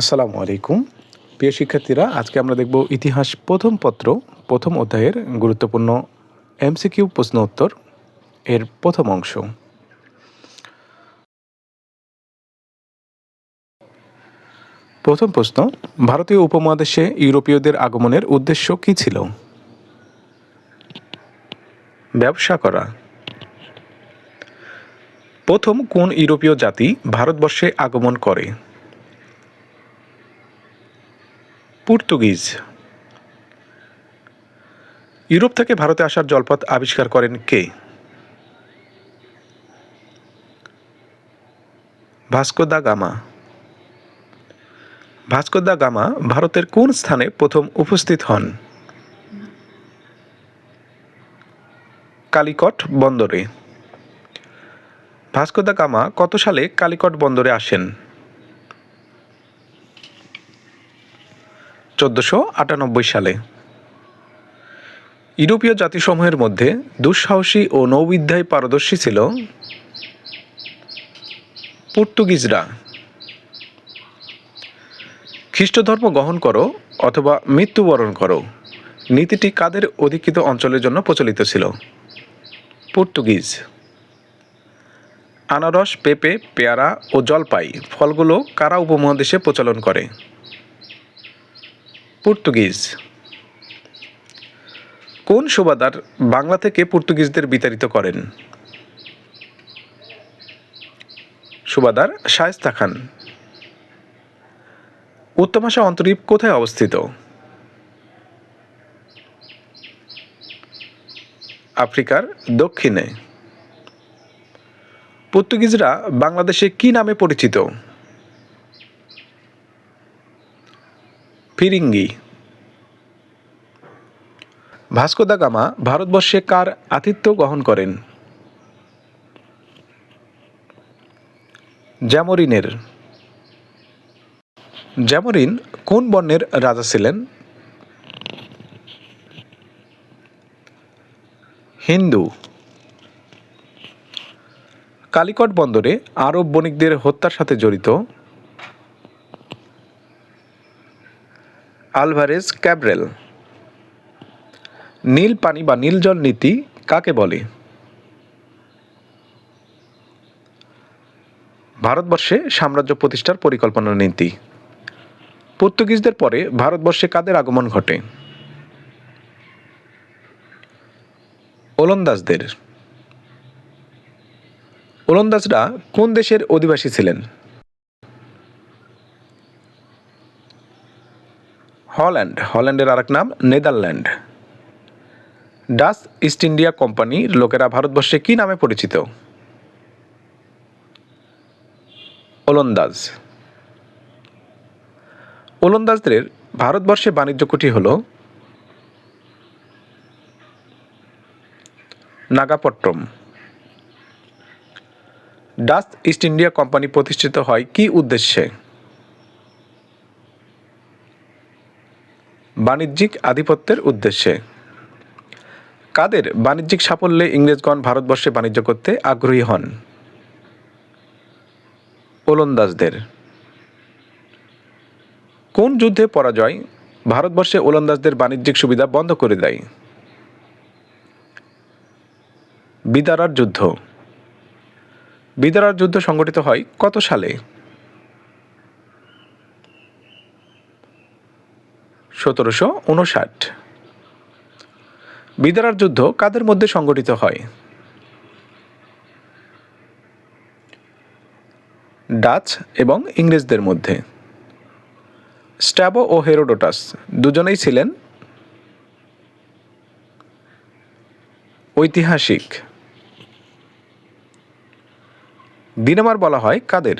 আসসালামু আলাইকুম। প্রিয় শিক্ষার্থীরা, আজকে আমরা দেখব ইতিহাস প্রথম পত্র, প্রথম অধ্যায়ের গুরুত্বপূর্ণ এমসিকিউ প্রশ্ন উত্তর এর প্রথম অংশ। প্রথম প্রশ্ন, ভারতীয় উপমহাদেশে ইউরোপীয়দের আগমনের উদ্দেশ্য কী ছিল? ব্যবসা করা। প্রথম কোন ইউরোপীয় জাতি ভারতবর্ষে আগমন করে? পর্তুগিজ। ইউরোপ থেকে ভারতে আসার জলপথ আবিষ্কার করেন কে? Vasco da Gama. Vasco da Gama ভারতের কোন স্থানে প্রথম উপস্থিত হন? কালিকট বন্দরে। ভাস্কো দা গামা কত সালে কালিকট বন্দরে আসেন? চোদ্দশো আটানব্বই সালে। ইউরোপীয় জাতিসমূহের মধ্যে দুঃসাহসী ও নৌবিদ্যায় পারদর্শী ছিল পর্তুগিজরা। খ্রিস্টধর্ম গ্রহণ করো অথবা মৃত্যুবরণ করো, নীতিটি কাদের অধিকৃত অঞ্চলের জন্য প্রচলিত ছিল? পর্তুগিজ। আনারস, পেঁপে, পেয়ারা ও জলপাই ফলগুলো কারা উপমহাদেশে প্রচলন করে? পর্তুগিজ। কোন সুবাদার বাংলা থেকে পর্তুগিজদের বিতাড়িত করেন? সুবাদার শায়েস্তা খান। উত্তমাশা অন্তরীপ কোথায় অবস্থিত? আফ্রিকার দক্ষিণে। পর্তুগিজরা বাংলাদেশে কি নামে পরিচিত? ফিরিঙ্গি। ভাস্কো দা গামা ভারতবর্ষে কার আতিথ্য গ্রহণ করেন? জ্যামরিনের। জ্যামরিন কোন বর্ণের রাজা ছিলেন? হিন্দু। কালিকট বন্দরে আরব বণিকদের হত্যার সাথে জড়িত। আলভারেজ ক্যাব্রেল। নীল পানি বা নীল জল নীতি কাকে বলে? ভারতবর্ষে সাম্রাজ্য প্রতিষ্ঠার পরিকল্পনা নীতি। পর্তুগিজদের পরে ভারতবর্ষে কাদের আগমন ঘটে? ওলন্দাজদের। ওলন্দাজরা কোন দেশের অধিবাসী ছিলেন? হল্যান্ড, হল্যান্ডের আরেক নাম নেদারল্যান্ড। ডাচ ইস্ট ইন্ডিয়া কোম্পানির লোকেরা ভারতবর্ষে কি নামে পরিচিত? ওলন্দাজ। ওলন্দাজদের ভারতবর্ষে বাণিজ্য কুটি হল Nagapattinam Dutch East India company প্রতিষ্ঠিত হয় কি উদ্দেশ্যে? বাণিজ্যিক আধিপত্যের উদ্দেশ্যে। কাদের বাণিজ্যিক সাফল্যে ইংরেজগণ ভারতবর্ষে বাণিজ্য করতে আগ্রহী হন? ওলন্দাজদের। কোন যুদ্ধে পরাজয় ভারতবর্ষে ওলন্দাজদের বাণিজ্যিক সুবিধা বন্ধ করে দেয়? বিদারার যুদ্ধ। বিদারার যুদ্ধ সংগঠিত হয় কত সালে? সতেরোশো উনষাট বিদারার যুদ্ধ কাদের মধ্যে সংগঠিত হয়? ডাচ এবং ইংরেজদের মধ্যে। স্ট্যাবো ও হেরোডোটাস দুজনেই ছিলেন ঐতিহাসিক। দিনামার বলা হয় কাদের?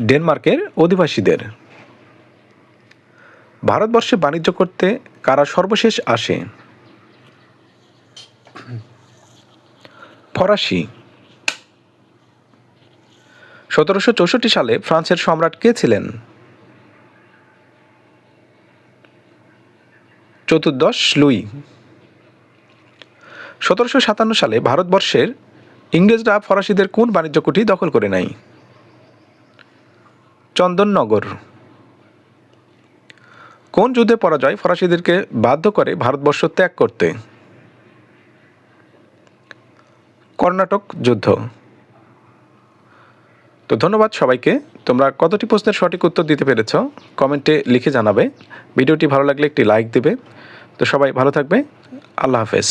ডেনমার্কের অধিবাসীদের। ভারতবর্ষে বাণিজ্য করতে কারা সর্বশেষ আসে? ফরাসি। সতেরোশো চৌষট্টি সালে ফ্রান্সের সম্রাট কে ছিলেন? চতুর্দশ লুই। সতেরোশো সাতান্ন সালে ভারতবর্ষের ইংরেজরা ফরাসিদের কোন বাণিজ্য কুঠি দখল করে নেয় চন্দননগর। কোন যুদ্ধে পরাজয় ফরাসিদেরকে বাধ্য করে ভারতবর্ষ ত্যাগ করতে? কর্ণাটক যুদ্ধ। তো ধন্যবাদ সবাইকে। তোমরা কতটি প্রশ্নের সঠিক উত্তর দিতে পেরেছ কমেন্টে লিখে জানাবে। ভিডিওটি ভালো লাগলে একটি লাইক দেবে। তো সবাই ভালো থাকবে। আল্লাহ হাফেজ।